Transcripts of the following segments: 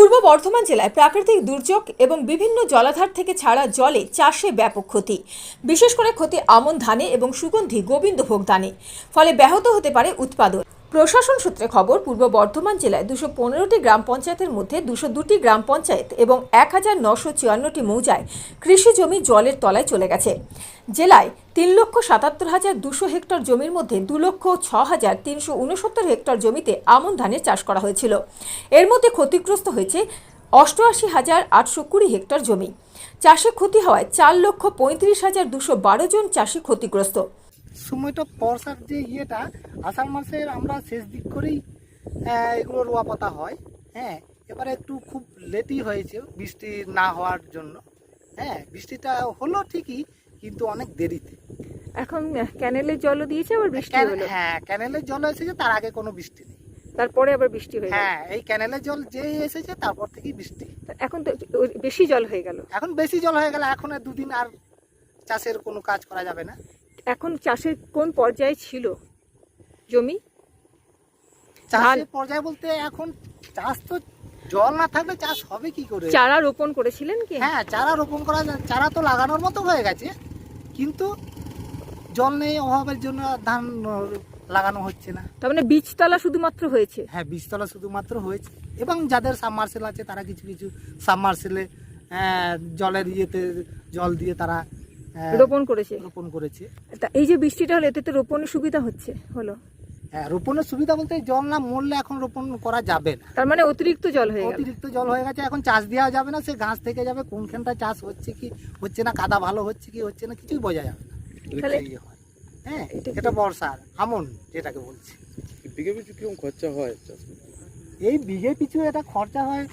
পূর্ব বর্ধমান জেলায় প্রাকৃতিক দুর্যোগ এবং বিভিন্ন জলাধার থেকে ছাড়া জলে চাষে ব্যাপক ক্ষতি। বিশেষ করে ক্ষতি আমন ধানে এবং সুগন্ধি গোবিন্দভোগ ধানে ফলে ব্যাহত হতে পারে উৎপাদন। প্রশাসন সূত্রে খবর, পূর্ব বর্ধমান জেলায় দুশো পনেরোটি গ্রাম পঞ্চায়েতের মধ্যে দুশো দুটি গ্রাম পঞ্চায়েত এবং এক হাজার নশো চুয়ান্নটি মৌজায় কৃষি জমি জলের তলায় চলে গেছে। জেলায় তিন লক্ষ সাতাত্তর হাজার দুশো হেক্টর জমির মধ্যে দু লক্ষ ছ হাজার তিনশো উনসত্তর হেক্টর জমিতে আমন ধানের চাষ করা হয়েছিল। এর মধ্যে ক্ষতিগ্রস্ত হয়েছে অষ্টআশি হাজার আটশো কুড়ি হেক্টর জমি। চাষে ক্ষতি হওয়ায় চার লক্ষ পঁয়ত্রিশ হাজার দুশো বারো জন চাষি ক্ষতিগ্রস্ত। সময়টা বর্ষার যে ইয়েটা আষাঢ় মাসের আমরা শেষ দিক করেই এগুলো রোয়া পাতা হয়। হ্যাঁ এবারে একটু খুব লেটই হয়েছে বৃষ্টি না হওয়ার জন্য। হ্যাঁ বৃষ্টিটা হলো ঠিকই কিন্তু অনেক দেরিতে। এখন ক্যানেলের জলও দিয়েছে আবার বৃষ্টি হলো? হ্যাঁ ক্যানেলের জল এসেছে তার আগে কোনো বৃষ্টি নেই। তারপরে আবার বৃষ্টি হয়ে হ্যাঁ এই ক্যানেলের জল যেই এসেছে তারপর থেকেই বৃষ্টি। এখন তো বেশি জল হয়ে গেল। এখন বেশি জল হয়ে গেলে এখন আর দুদিন আর চাষের কোনো কাজ করা যাবে না। এখন চাষের কোন পর্যায়ে ছিল জমি? চাষের পর্যায়ে বলতে এখন চাষ তো জল না থাকলে চাষ হবে কি করে? চারা রোপণ করেছিলেন কি? হ্যাঁ চারা রোপণ করা চারা তো লাগানোর মতো হয়ে গেছে কিন্তু জল নেই অভাবের জন্য ধান লাগানো হচ্ছে না। তার মানে বীজতলা শুধুমাত্র হয়েছে? হ্যাঁ বীজতলা শুধুমাত্র হয়েছে। এবং যাদের সাবমার্সেল আছে তারা কিছু কিছু সাবমার্সেলে জলের ইয়েতে জল দিয়ে তারা রোপণ করেছে? রোপণ করেছে। তা এই যে বৃষ্টিটা হলো এতে তো রোপণের সুবিধা হচ্ছে হলো? হ্যাঁ রোপণের সুবিধা বলতে জল না মরলে এখন রোপণ করা যাবে না। তার মানে অতিরিক্ত জল হয়ে অতিরিক্ত জল হয়ে গেছে এখন চাষ দেওয়া যাবে না সে ঘাস থেকে যাবে কোনখানটা চাষ হচ্ছে কি হচ্ছে না কাদা ভালো হচ্ছে কি হচ্ছে না কিছুই বোঝা যাবে না। হয়। হ্যাঁ এটা বর্ষার আমন যেটাকে বলছি। বিঘে পিছু কীরকম খরচা হয় এই বিঘে পিছু এটা খরচা হয়।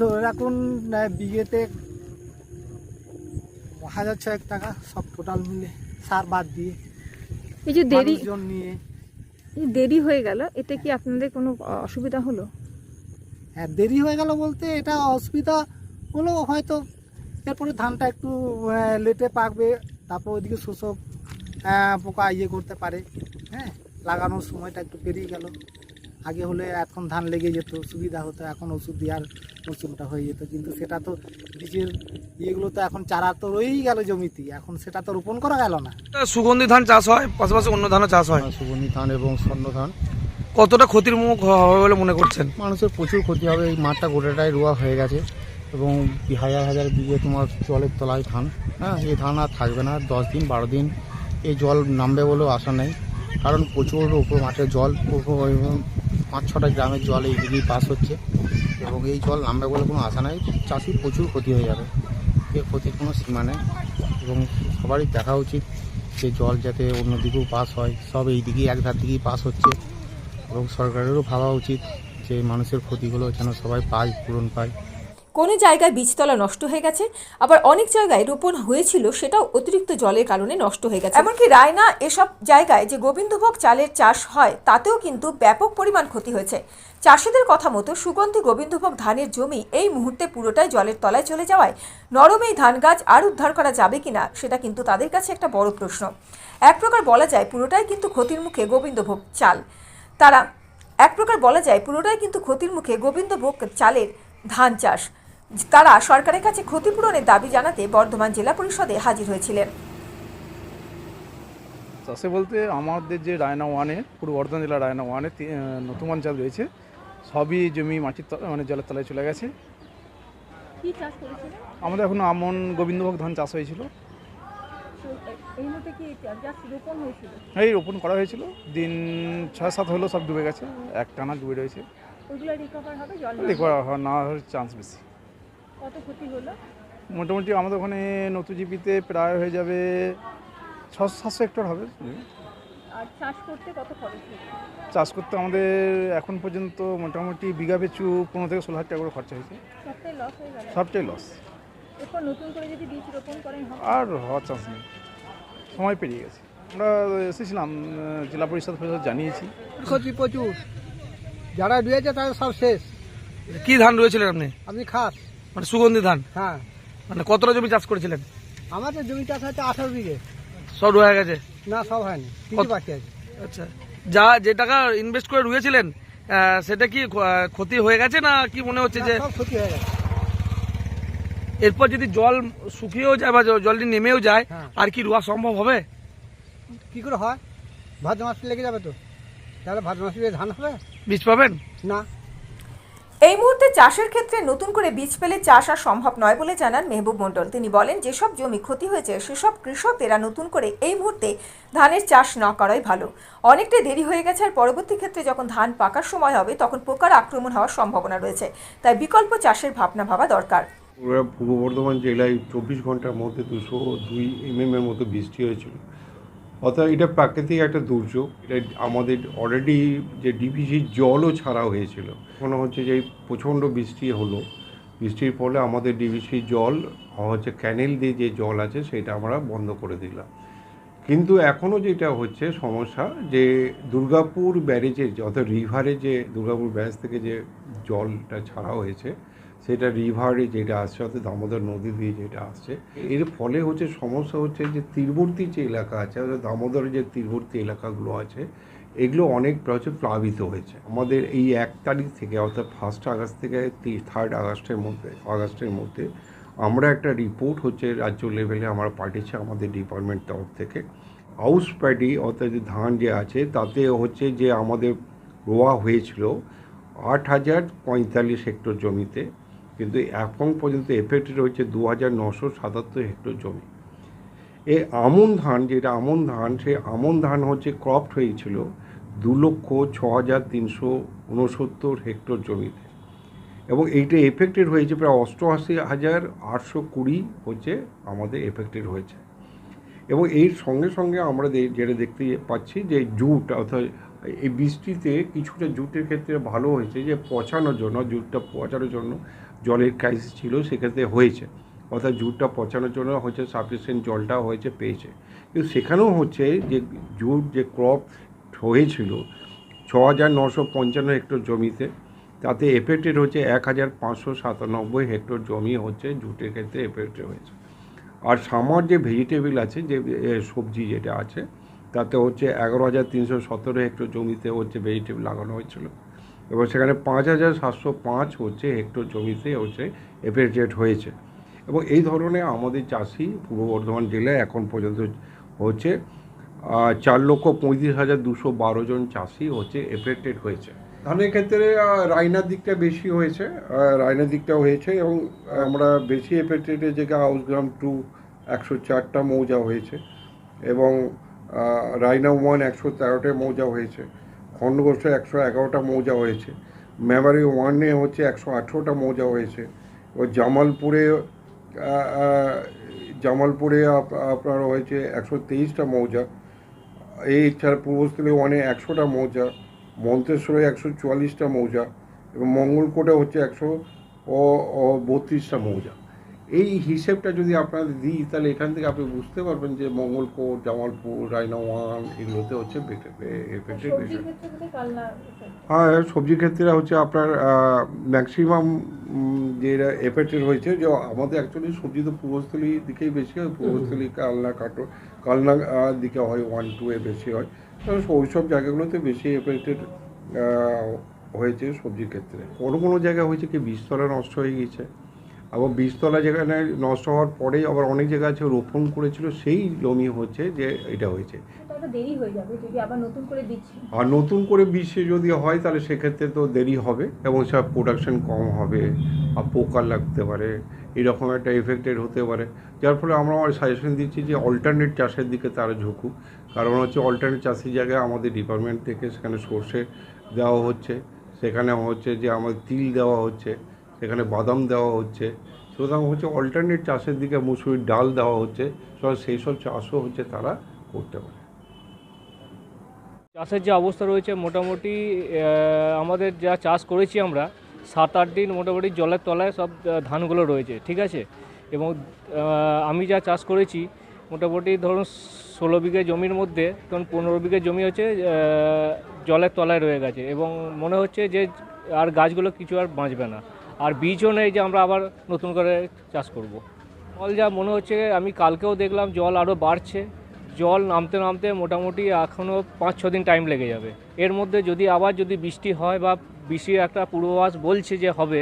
ধরে রাখুন বিঘেতে হাজার ছয়েক টাকা সব টোটাল মিলে সার বাদ দিয়ে এই যে দেরি নিয়ে। এই দেরি হয়ে গেল এতে কি আপনাদের কোনো অসুবিধা হলো? হ্যাঁ দেরি হয়ে গেল বলতে এটা অসুবিধা হলো হয়তো এরপরে ধানটা একটু লেটে পাকবে তারপর ওইদিকে শোষক পোকা ইয়ে করতে পারে হ্যাঁ লাগানোর সময়টা একটু পেরিয়ে গেল। আগে হলে এখন ধান লেগে যেত সুবিধা হতো এখন ওষুধ দেওয়ার মৌসুমটা হয়ে যেত কিন্তু সেটা তো বীজের ইয়েগুলো তো এখন চারা তো রয়েই গেল জমিতে এখন সেটা তো রোপণ করা গেল না। সুগন্ধি ধান চাষ হয় পাশাপাশি অন্য ধানও চাষ হয়। সুগন্ধি ধান এবং স্বর্ণ ধান। কতটা ক্ষতির মুখ হবে বলে মনে করছেন? মানুষের প্রচুর ক্ষতি হবে এই মাঠটা গোটাটাই রোয়া হয়ে গেছে। এবং হাজার হাজার বিঘে তোমার জলের তলায় ধান হ্যাঁ এই ধান আর থাকবে না দশ দিন বারো দিন এই জল নামবে বলেও আশা নেই। কারণ প্রচুর উপর মাঠে জল এবং পাঁচ ছটা গ্রামের জল এই দিকেই পাস হচ্ছে। এবং এই জল নামবে বলে কোনো আশা নেই চাষির প্রচুর ক্ষতি হয়ে যাবে। এর ক্ষতির কোনো সীমা নেই এবং সবারই দেখা উচিত যে জল যাতে অন্যদিকেও পাস হয়। সব এই দিকেই, এক ধার দিকেই পাস হচ্ছে এবং সরকারেরও ভাবা উচিত যে মানুষের ক্ষতিগুলো যেন সবাই পায়, পূরণ পায়। কোনো জায়গায় বীজতলা নষ্ট হয়ে গেছে, আবার অনেক জায়গায় রোপণ হয়েছিল, সেটাও অতিরিক্ত জলের কারণে নষ্ট হয়ে গেছে। এমনকি রায়না এসব জায়গায় যে গোবিন্দভোগ চালের চাষ হয়, তাতেও কিন্তু ব্যাপক পরিমাণ ক্ষতি হয়েছে। চাষিদের কথা মতো সুগন্ধি গোবিন্দভোগ ধানের জমি এই মুহূর্তে পুরোটাই জলের তলায় চলে যাওয়ায় নরম এই ধান গাছ আর উদ্ধার করা যাবে কিনা, সেটা কিন্তু তাদের কাছে একটা বড় প্রশ্ন। এক প্রকার বলা যায় পুরোটাই কিন্তু ক্ষতির মুখে গোবিন্দভোগ চাল। তারা এক প্রকার বলা যায় পুরোটাই কিন্তু ক্ষতির মুখে গোবিন্দভোগ চালের ধান চাষ। তারা সরকারের কাছে ক্ষতিপূরণের দাবি জানাতে বর্ধমান জেলা পরিষদে হাজির হয়েছিলেন। চাষে বলতে আমাদের যে রায়না ওয়ানে পূর্ব বর্ধমান জেলার রায়না ওয়ানে নতুন পঞ্চায়েত রয়েছে। সবই জমি মাটির তলা মানে জলের তলায় চলে গেছে। কি চাষ করেছিলেন? আমাদের এখন আমন গোবিন্দভোগ ধান চাষ হয়েছিল। এই রোপণ হয়েছিল? এই রোপণ করা হয়েছিল। দিন ছয় সাত হলো সব ডুবে গেছে। এক টানা ডুবে রয়েছে। রিকভার হবে জল রিকভার হওয়ার না হওয়ার চান্স বেশি। কত ক্ষতি হলো? মোটামুটি আমাদের ওখানে নতুন জিপিতে প্রায় হয়ে যাবে ছশো সাতশো হেক্টর হবে। আর চাষ করতে কত খরচ চাষ করতে আমাদের এখন পর্যন্ত মোটামুটি বিঘা পিছু পনেরো থেকে ষোলো হাজার টাকা করে খরচা হয়েছে। সবটাই লস হয়ে গেল? সবটাই লস এরপর নতুন করে যদি বীজ রোপণ করেন আর হওয়ার চান্স নেই। সময় পেরিয়ে গেছে। আমরা এসেছিলাম জেলা পরিষদ পরিষদ জানিয়েছি। ক্ষতি প্রচুর। যারা রয়েছে তারা সব শেষ। কি ধান রয়েছিলেন আপনি? আপনি খাস। মানে সুগন্ধি ধান? হ্যাঁ। মানে কতটা জমি চাষ করেছিলেন? আমাদের জমি চাষ হচ্ছে আঠারো বিঘে। সব রয়ে গেছে? না সব হয়নি। কিছু বাকি আছে। আচ্ছা। যা যে টাকা ইনভেস্ট করে রুয়েছিলেন সেটা কি ক্ষতি হয়ে গেছে না কি মনে হচ্ছে যে ক্ষতি হয়ে গেছে। এরপর যদি জল শুকিয়েও যায় বা জলটি নেমেও যায় হ্যাঁ। আর কি রোয়া সম্ভব হবে? কি করে হয়? ভাদ্র মাস লেগে যাবে তো। তাহলে ভাদ্র মাসে ধান হবে বীজ পাবেন? না। এই মুহূর্তে চাষের ক্ষেত্রে নতুন করে বীজ পেলে চাষ আর সম্ভব নয় বলে জানান মেহবুব মণ্ডল। তিনি বলেন, যেসব জমি ক্ষতি হয়েছে, সেসব কৃষকেরা নতুন করে এই মুহূর্তে ধানের চাষ না করাই ভালো। অনেকটা দেরি হয়ে গেছে আর পরবর্তী ক্ষেত্রে যখন ধান পাকার সময় হবে, তখন পোকার আক্রমণ হওয়ার সম্ভাবনা রয়েছে। তাই বিকল্প চাষের ভাবনা ভাবা দরকার। পূর্ব বর্ধমান জেলায় চব্বিশ ঘণ্টার মধ্যে দুশো দুই এমএম এর মতো বৃষ্টি হয়েছিল। অর্থাৎ এটা প্রাকৃতিক একটা দুর্যোগ। এটা আমাদের অলরেডি যে ডিপিসির জলও ছাড়া হয়েছিল। মনে হচ্ছে যে প্রচণ্ড বৃষ্টি হলো। বৃষ্টির ফলে আমাদের ডিবিসির জল, হচ্ছে ক্যানেল দিয়ে যে জল আছে সেটা আমরা বন্ধ করে দিলাম। কিন্তু এখনও যেটা হচ্ছে সমস্যা যে দুর্গাপুর ব্যারেজের অর্থাৎ রিভারে যে দুর্গাপুর ব্যারেজ থেকে যে জলটা ছাড়া হয়েছে সেটা রিভারে যেটা আসছে, অর্থাৎ দামোদর নদী দিয়ে যেটা আসছে, এর ফলে হচ্ছে সমস্যা হচ্ছে যে তীরবর্তী যে এলাকা আছে, অর্থাৎ দামোদরের যে তীরবর্তী এলাকাগুলো আছে, এগুলো অনেক হচ্ছে প্লাবিত হয়েছে। আমাদের এই এক তারিখ থেকে, অর্থাৎ ফার্স্ট আগস্ট থেকে থার্ড আগস্টের মধ্যে আগস্টের মধ্যে আমরা একটা রিপোর্ট হচ্ছে রাজ্য লেভেলে আমরা পাঠিয়েছি আমাদের ডিপার্টমেন্ট তরফ থেকে। হাউস প্যাডি অর্থাৎ যে ধান যে আছে, তাতে হচ্ছে যে আমাদের রোয়া হয়েছিল আট হাজার পঁয়তাল্লিশ হেক্টর জমিতে। কিন্তু এখন পর্যন্ত এফেক্টেড হচ্ছে দু হাজার নশো সাতাত্তর হেক্টর জমি। এই আমন ধান, যেটা আমন ধান, সেই আমন ধান হচ্ছে ক্রপড হয়েছিল দু লক্ষ ছ হাজার তিনশো উনসত্তর হেক্টর জমিতে। এবং এইটা এফেক্টেড হয়েছে প্রায় অষ্টআশি হাজার আটশো কুড়ি হচ্ছে আমাদের এফেক্টেড হয়েছে। এবং এর সঙ্গে সঙ্গে আমরা যেটা দেখতে পাচ্ছি যে জুট অর্থাৎ এই বৃষ্টিতে কিছুটা জুটের ক্ষেত্রে ভালো হয়েছে যে পচানোর জন্য, জুটটা পচানোর জন্য জলের ক্রাইসিস ছিল, সেক্ষেত্রে হয়েছে। অর্থাৎ জুটটা পচানোর জন্য হচ্ছে সাফিসিয়েন্ট জলটা হয়েছে, পেয়েছে। কিন্তু সেখানেও হচ্ছে যে জুট যে ক্রপ হয়েছিল ছ হাজার নশো পঞ্চান্ন হেক্টর জমিতে, তাতে এফেক্টেড হচ্ছে এক হাজার পাঁচশো সাতানব্বই হেক্টর জমি হচ্ছে জুটের ক্ষেত্রে এফেক্টেড হয়েছে। আর সামার যে ভেজিটেবল আছে, যে সবজি যেটা আছে তাতে হচ্ছে এগারো হাজার তিনশো সতেরো হেক্টর জমিতে হচ্ছে ভেজিটেবল লাগানো হয়েছিল। এবং সেখানে পাঁচ হাজার সাতশো পাঁচ হচ্ছে হেক্টর জমিতে হচ্ছে এফেক্টেড হয়েছে। এবং এই ধরনের আমাদের চাষি পূর্ব বর্ধমান জেলায় এখন পর্যন্ত হচ্ছে চার লক্ষ পঁয়ত্রিশ হাজার দুশো বারো জন চাষি হচ্ছে এফেক্টেড হয়েছে। ধানের ক্ষেত্রে রায়নার দিকটা বেশি হয়েছে রায়নার দিকটাও হয়েছে এবং আমরা বেশি এফেক্টেড যে হাউসগ্রাম টু একশো চারটা মৌজা হয়েছে। এবং রায়না ওয়ান একশো তেরোটা মৌজা হয়েছে। খণ্ডঘোষ একশো এগারোটা মৌজা হয়েছে। মেমারি ওয়ানে হচ্ছে একশো আঠেরোটা মৌজা হয়েছে। ও জামালপুরে জামালপুরে আপ- আপনার হয়েছে একশো তেইশটা মৌজা। এই ছাড়া পূর্বস্থলী ওয়ানে একশোটা মৌজা, মন্তেশ্বরে একশো চুয়াল্লিশটা মৌজা এবং মঙ্গলকোটে হচ্ছে একশো ও বত্রিশটা মৌজা। এই হিসেবটা যদি আপনাদের দিই তাহলে এখান থেকে আপনি বুঝতে পারবেন যে মঙ্গলকোট জামালপুর রায়না ওয়ান এগুলোতে হচ্ছে এফেক্টেড বেশি হ্যাঁ। সবজির ক্ষেত্রে হচ্ছে আপনার ম্যাক্সিমাম যেটা এফেক্টেড হয়েছে যে আমাদের অ্যাকচুয়ালি সবজি তো পূর্বস্থলীর দিকেই বেশি হয় পূর্বস্থলী কালনা কাটো কালনা দিকে হয় ওয়ান টু এ বেশি হয়। ওই সব জায়গাগুলোতে বেশি এফেক্টেড হয়েছে সবজির ক্ষেত্রে। কোনো কোনো জায়গায় হয়েছে কি বীজতলা নষ্ট হয়ে গিয়েছে? আবার বীজতলা যেখানে নষ্ট হওয়ার পরেই আবার অনেক জায়গা আছে রোপণ করেছিল সেই জমি হচ্ছে যে এটা হয়েছে। দেরি হয়ে যাবে যদি আবার নতুন করে আর নতুন করে বিশ্বে যদি হয় তাহলে সেক্ষেত্রে তো দেরি হবে এবং সব প্রোডাকশন কম হবে আর পোকা লাগতে পারে এরকম একটা এফেক্টেড হতে পারে। যার ফলে আমরা সাজেশন দিচ্ছি যে অল্টারনেট চাষের দিকে তারা ঝুঁকুক কারণ হচ্ছে অল্টারনেট চাষের জায়গায় আমাদের ডিপার্টমেন্ট থেকে সেখানে সর্ষে দেওয়া হচ্ছে সেখানে হচ্ছে যে আমাদের তিল দেওয়া হচ্ছে সেখানে বাদাম দেওয়া হচ্ছে। সুতরাং হচ্ছে অল্টারনেট চাষের দিকে মুসুরির ডাল দেওয়া হচ্ছে। সুতরাং সেই সব চাষও হচ্ছে তারা করতে পারে। চাষের যে অবস্থা রয়েছে মোটামুটি আমাদের যা চাষ করেছি আমরা, সাত আট দিন মোটামুটি জলের তলায় সব ধানগুলো রয়েছে, ঠিক আছে? এবং আমি যা চাষ করেছি, মোটামুটি ধরুন ষোলো বিঘে জমির মধ্যে, ধরুন পনেরো বিঘে জমি হচ্ছে জলের তলায় রয়ে গেছে। এবং মনে হচ্ছে যে আর গাছগুলো কিছু আর বাঁচবে না। আর বীজও নেই যে আমরা আবার নতুন করে চাষ করব। জল যা মনে হচ্ছে, আমি কালকেও দেখলাম জল আরও বাড়ছে। জল নামতে নামতে মোটামুটি এখনও পাঁচ, ছ দিন টাইম লেগে যাবে। এর মধ্যে যদি আবার যদি বৃষ্টি হয় বা বৃষ্টির একটা পূর্বাভাস বলছে যে হবে,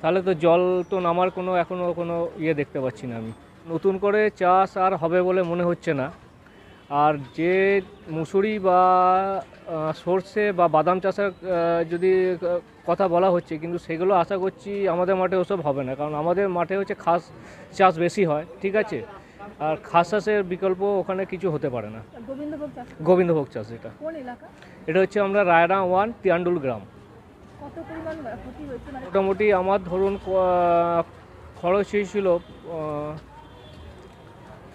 তাহলে তো জল তো নামার কোনো এখনও কোনো ইয়ে দেখতে পাচ্ছি না আমি। নতুন করে চাষ আর হবে বলে মনে হচ্ছে না। আর যে মুসুরি বা সর্ষে বা বাদাম চাষের যদি কথা বলা হচ্ছে কিন্তু সেগুলো আশা করছি আমাদের মাঠে ওসব হবে না। কারণ আমাদের মাঠে হচ্ছে খাস চাষ বেশি হয় ঠিক আছে? আর খাস চাষের বিকল্প ওখানে কিছু হতে পারে না। গোবিন্দভোগ চাষ? এটা। এটা হচ্ছে আমরা রায়না ওয়ান তিয়ান্ডুল গ্রাম। মানে মোটামুটি আমার ধরুন খরচ হয়েছিল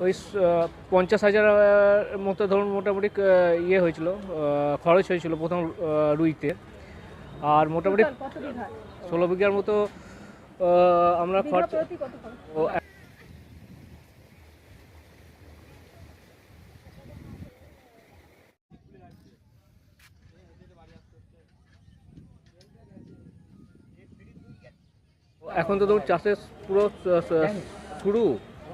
ওই পঞ্চাশ হাজার মতো ধরুন মোটামুটি ইয়ে হয়েছিল খরচ হয়েছিল প্রথম রুইতে। আর মোটামুটি ষোলো বিঘার মতো আমরা খরচ এখন তো ধরুন চাষের পুরো শুরু।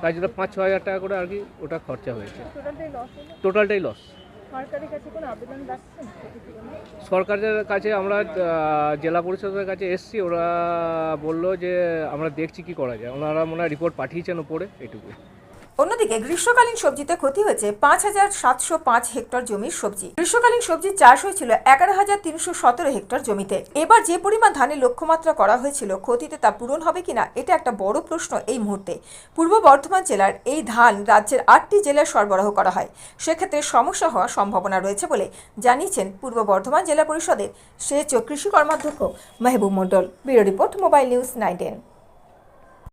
তাই জন্য পাঁচ ছ হাজার টাকা করে আর কি ওটা খরচা হয়েছে। টোটালটাই লস সরকারের কাছে আমরা জেলা পরিষদের কাছে এসছি ওরা বলল যে আমরা দেখছি কি করা যায়। ওনারা মনে হয় রিপোর্ট পাঠিয়েছেন ওপরে এটুকু অন্যদিকে গ্রীষ্মকালীন সবজিতে ক্ষতি হয়েছে পাঁচ হাজার সাতশো পাঁচ হেক্টর জমির সবজি। গ্রীষ্মকালীন সবজির চাষ হয়েছিল এগারো হাজার তিনশো সতেরো হেক্টর জমিতে। এবার যে পরিমাণ ধানের লক্ষ্যমাত্রা করা হয়েছিল, ক্ষতিতে তা পূরণ হবে কিনা, এটা একটা বড় প্রশ্ন এই মুহূর্তে। পূর্ব বর্ধমান জেলার এই ধান রাজ্যের আটটি জেলায় সরবরাহ করা হয়। সেক্ষেত্রে সমস্যা হওয়ার সম্ভাবনা রয়েছে বলে জানিয়েছেন পূর্ব বর্ধমান জেলা পরিষদের সেচ ও কৃষি কর্মাধ্যক্ষ Mehboob Mondal. Bureau report mobile news nine